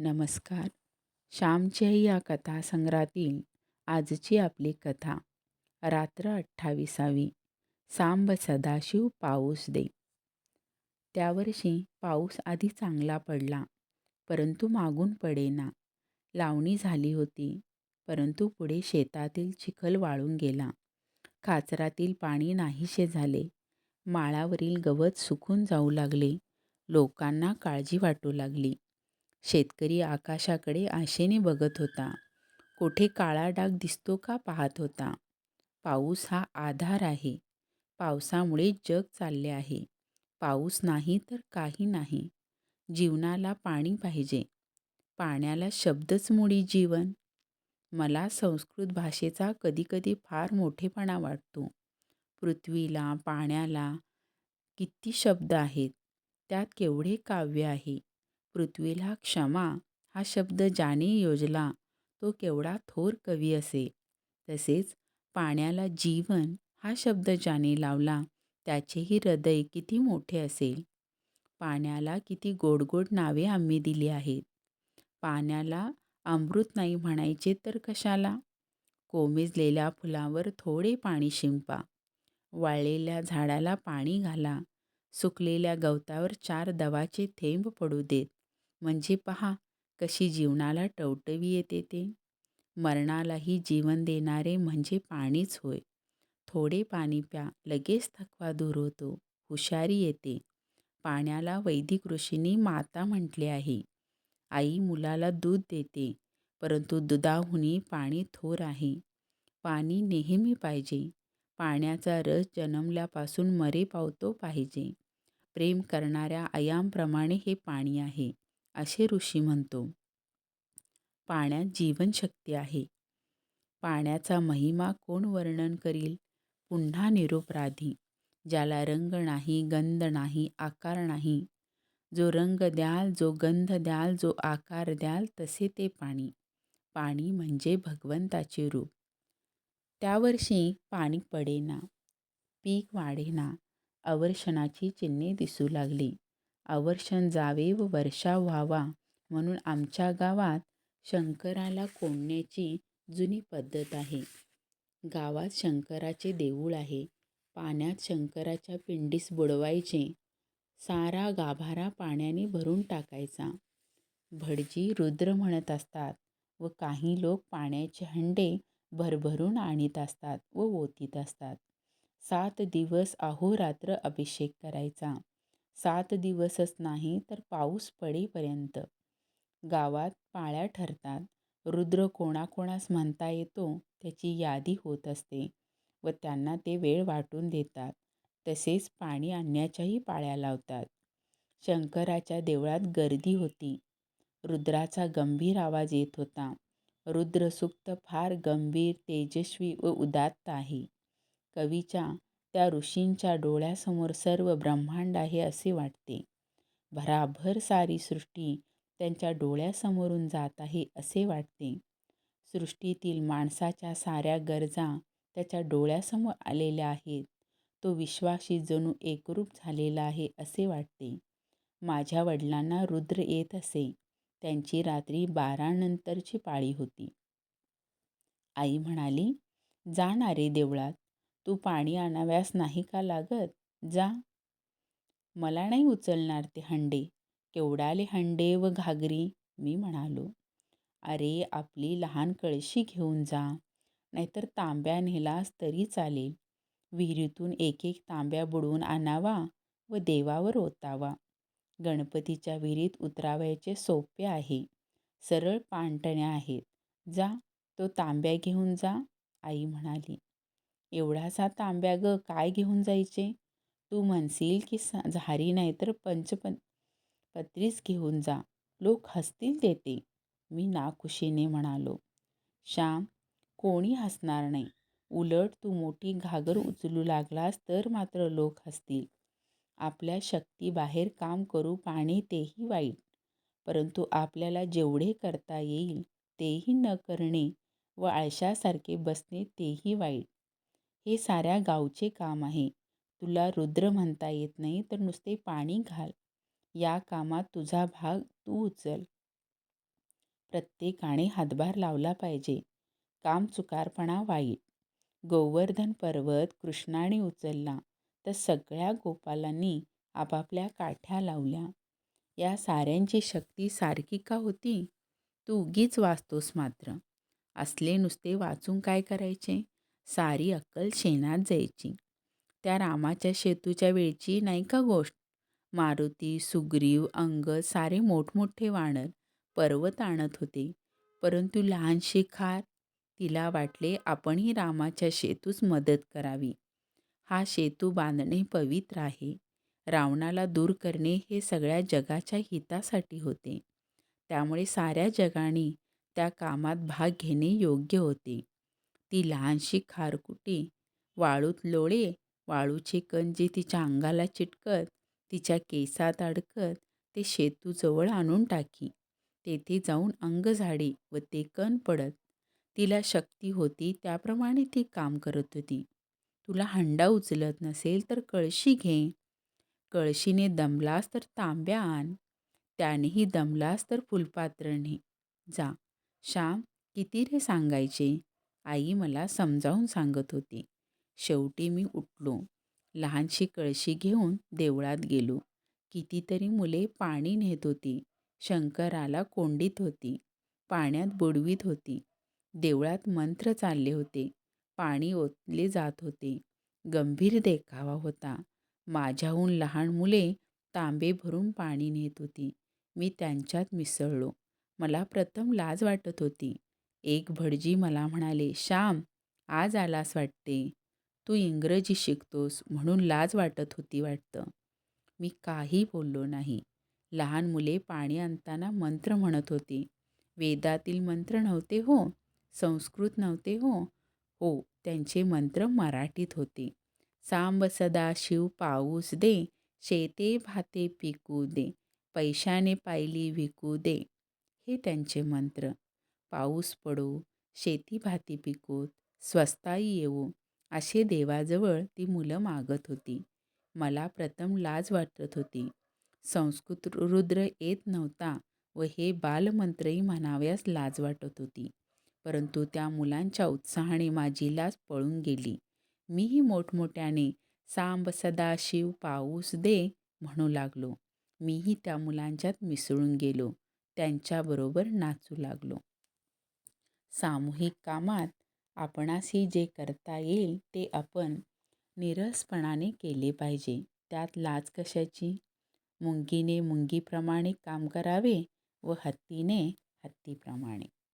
नमस्कार. श्यामच्या या कथासंग्रहातील आजची आपली कथा रात्र अठ्ठावीसावी सांब सदाशिव पाऊस दे. त्या वर्षी पाऊस आधी चांगला पडला परंतु मागून पडेना. लावणी झाली होती परंतु पुढे शेतातील चिखल वाळून गेला. काचरातील पाणी नाहीसे झाले. माळावरील गवत सुकून जाऊ लागले. लोकांना काळजी वाटू लागली. शेतकरी आकाशाकडे आशेने बघत होता. कोठे काळा डाग दिसतो का पाहत होता. पाऊस हा आधार आहे. पावसामुळे जग चालले आहे. पाऊस नाही तर काही नाही. जीवनाला पाणी पाहिजे. पाण्याला शब्दच मुळी जीवन. मला संस्कृत भाषेचा कधीकधी फार मोठेपणा वाटतो. पृथ्वीला, पाण्याला किती शब्द आहेत. त्यात केवढे काव्य आहे. पृथ्वीला क्षमा हा शब्द ज्याने योजला तो केवढा थोर कवी असे. तसेच पाण्याला जीवन हा शब्द ज्याने लावला त्याचेही हृदय किती मोठे असेल. पाण्याला किती गोड गोड नावे आम्ही दिली आहेत. पाण्याला अमृत नाही म्हणायचे तर कशाला? कोमेजलेल्या फुलावर थोडे पाणी शिंपा. वाळलेल्या झाडाला पाणी घाला. सुकलेल्या गवतावर चार दवाचे थेंब पडू देत. म्हणजे पहा कशी जीवनाला टवटवी येते ते. मरणालाही जीवन देणारे म्हणजे पाणीच होय. थोडे पाणी प्या लगेच थकवा दूर होतो, हुशारी येते. पाण्याला वैदिक ऋषींनी माता म्हटले आहे. आई मुलाला दूध देते, परंतु दुधाहूनही पाणी थोर आहे. पाणी नेहमी पाहिजे. पाण्याचा रस जन्मल्यापासून मरे पावतो पाहिजे. प्रेम करणाऱ्या आयांप्रमाणे हे पाणी आहे. असे ऋषी म्हणतो. पाण्यात जीवनशक्ती आहे. पाण्याचा महिमा कोण वर्णन करील? पुन्हा निरपराधी. ज्याला रंग नाही, गंध नाही, आकार नाही. जो रंग द्याल, जो गंध द्याल, जो आकार द्याल तसे ते पाणी. पाणी म्हणजे भगवंताचे रूप. त्या वर्षी पाणी पडेना. पीक वाढेना. अवर्षणाची चिन्हे दिसू लागली. आवर्षण जावे व वर्षा व्हावा म्हणून आमच्या गावात शंकराला कोंडण्याची जुनी पद्धत आहे. गावात शंकराचे देऊळ आहे. पाण्यात शंकराच्या पिंडीस बुडवायचे. सारा गाभारा पाण्याने भरून टाकायचा. भटजी रुद्र म्हणत असतात व काही लोक पाण्याचे हंडे भरभरून आणीत असतात व ओतीत असतात. सात दिवस अहोरात्र अभिषेक करायचा. सात दिवसच नाही तर पाऊस पडेपर्यंत. गावात पाळ्या ठरतात. रुद्र कोणाकोणास म्हणता येतो त्याची यादी होत असते व त्यांना ते वेळ वाटून देतात. तसेच पाणी आणण्याच्याही पाळ्या लावतात. शंकराच्या देवळात गर्दी होती. रुद्राचा गंभीर आवाज येत होता. रुद्रसुक्त फार गंभीर, तेजस्वी व उदात्त आहे. कवीच्या, त्या ऋषींच्या डोळ्यासमोर सर्व ब्रह्मांड आहे असे वाटते. भराभर सारी सृष्टी त्यांच्या डोळ्यासमोरून जात आहे असे वाटते. सृष्टीतील माणसाच्या साऱ्या गरजा त्याच्या डोळ्यासमोर आलेल्या आहेत. तो विश्वाशी जणू एकरूप झालेला आहे असे वाटते. माझ्या वडिलांना रुद्र येत असे. त्यांची रात्री बारानंतरची पाळी होती. आई म्हणाली, जाणारे देवळात. तू पाणी आणाव्यास नाही का लागत? जा. मला नाही उचलणार ते हंडे. केवढाले हंडे व घागरी? मी म्हणालो. अरे आपली लहान कळशी घेऊन जा. नाहीतर तांब्या नेलास तरी चालेल. विहिरीतून एक एक तांब्या बुडवून आणावा व देवावर ओतावा. गणपतीच्या विहिरीत उतरावयाचे सोपे आहे. सरळ पाणटण्या आहेत. जा, तो तांब्या घेऊन जा. आई म्हणाली. एवढासा तांब्या ग काय घेऊन जायचे? तू म्हणशील की झारी नाही नाहीतर पंचपत्रीच घेऊन जा. लोक हसतील तेथे. मी नाखुशीने म्हणालो. श्याम, कोणी हसणार नाही. उलट तू मोठी घागर उचलू लागलास तर मात्र लोक हसतील. आपल्या शक्तीबाहेर काम करू पाहणे तेही वाईट. परंतु आपल्याला जेवढे करता येईल तेही न करणे व आळशासारखे बसणे तेही वाईट. हे साऱ्या गावचे काम आहे. तुला रुद्र म्हणता येत नाही तर नुसते पाणी घाल. या कामात तुझा भाग तू उचल. प्रत्येकाने हातभार लावला पाहिजे काम चुकारपणा वाईट गोवर्धन पर्वत कृष्णाने उचलला तर सगळ्या गोपालांनी आपापल्या काठ्या लावल्या या साऱ्यांची शक्ती सारखी का होती तू उगीच वाचतोस मात्र असले नुसते वाचून काय करायचे सारी अक्कल शेणात जायची. त्या रामाच्या शेतूच्या वेळची नाही का गोष्ट? मारुती सुग्रीव अंग सारे मोठमोठे वानर पर्वत आणत होते. परंतु लहानशी खार तिला वाटले आपणही रामाच्या शेतूस मदत करावी. हा शेतू बांधणे पवित्र आहे. रावणाला दूर करणे हे सगळ्या जगाच्या हितासाठी होते. त्यामुळे साऱ्या जगाने त्या कामात भाग घेणे योग्य होते. ती लहानशी खारकुटी वाळूत लोळे वाळूचे कण जे तिच्या अंगाला चिटकत तिच्या केसात अडकत ते शेतूजवळ आणून टाकी. तेथे जाऊन अंग झाडे व ते कण पडत. तिला शक्ती होती त्याप्रमाणे ती काम करत होती. तुला हंडा उचलत नसेल तर कळशी घे. कळशीने दमलास तर तांब्या आण. त्यानेही दमलास तर फुलपात्र ने. जा. श्याम किती रे सांगायचे? आई मला समजावून सांगत होती. शेवटी मी उठलो. लहानशी कळशी घेऊन देवळात गेलो. कितीतरी मुले पाणी नेत होती. शंकराला कोंडीत होती. पाण्यात बुडवीत होती. देवळात मंत्र चालले होते. पाणी ओतले जात होते. गंभीर देखावा होता. माझ्याहून लहान मुले तांबे भरून पाणी नेत होती. मी त्यांच्यात मिसळलो. मला प्रथम लाज वाटत होती. एक भटजी मला म्हणाले श्याम आज आलास वाटते. तू इंग्रजी शिकतोस म्हणून लाज वाटत होती वाटतं. मी काही बोललो नाही. लहान मुले पाणी आणताना मंत्र म्हणत होती. वेदातील मंत्र नव्हते हो संस्कृत नव्हते हो. हो त्यांचे मंत्र मराठीत होते. सांब सदा शिव पाऊस दे शेते भाते पिकू दे पैशाने पायली विकू दे. हे त्यांचे मंत्र. पाऊस पडो शेती भाती पिकोत स्वस्ताई येवो असे देवाजवळ ती मुलं मागत होती. मला प्रथम लाज वाटत होती. संस्कृत रुद्र येत नव्हता व हे बालमंत्रही म्हणाव्यास लाज वाटत होती. परंतु त्या मुलांच्या उत्साहाने माझी लाज पळून गेली. मीही मोठमोठ्याने सांब सदाशिव पाऊस दे म्हणू लागलो. मीही त्या मुलांच्यात मिसळून गेलो. त्यांच्याबरोबर नाचू लागलो. सामूहिक कामात आपणासही जे करता येईल ते आपण निरसपणाने केले पाहिजे. त्यात लाज कशाची? मुंगीने मुंगीप्रमाणे काम करावे व हत्तीने हत्तीप्रमाणे?